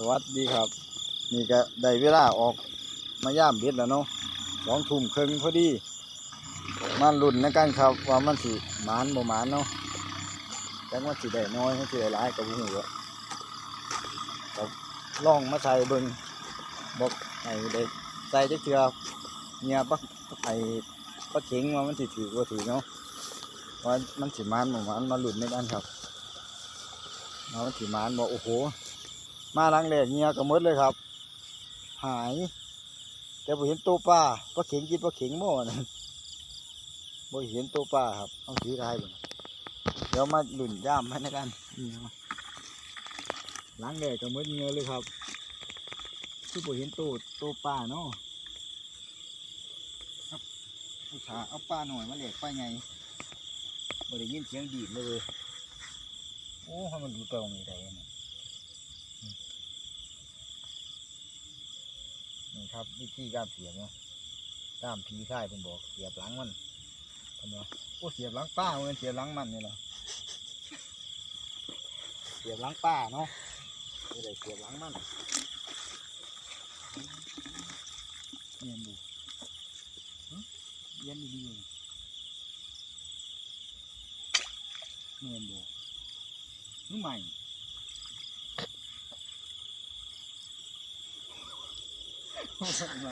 สวัสดีครับ นี่ก็ได้เวลาออกมาย่ามเบ็ดแล้วเนาะสองทุ่มครึ่งพอดีมาลุ้นในกันครับ ว่ามันสิหมานบ่หมานเนาะจังว่าสิได้น้อยสิได้หลายกับหูก็ล่องมาใส่เบิงบอกให้ได้ใส่จักเทื่อเนี่ยปะไอ้ปะเข็งว่ามันสิถือบ่ถือเนาะว่ามันสิหมานบ่หมานมาหลุ้นในกันครับว่ามันสิหมานบ่โอ้โห มาหลังแรกเงียก็หมดเลยครับ หาย แต่บ่เห็นตัวปลาปลาเข็งกินปลาเข็งบ่นะบ่เห็นตัวปลาครับต้องถือได้บ่เดี๋ยวมาหลุ่นย่ามให้นะกันนี่ครับหลังแรกก็หมดเงียเลยครับคือบ่เห็นตัวตัวปลาเนาะครับผู้ขาเอาปลาหน่อยมาแหลกปลาไงบ่ได้ยินเสียงดีดเลยโอ้ให้มันดูตรงนี้ได้เนี่ย นี่ ครับ วิธีการเสียบเนาะตามพีค่ายเป็นบอกเสียบหลังมันเห็นบ่โอ้เสียบหลังป้ามันเสียบหลังมันนี่แหละเสียบหลังป้าเนาะไม่ได้เสียบหลังมันเนียนดูเนียนดีเนียนดูนึกใหม่ใหม่ ข้อทำง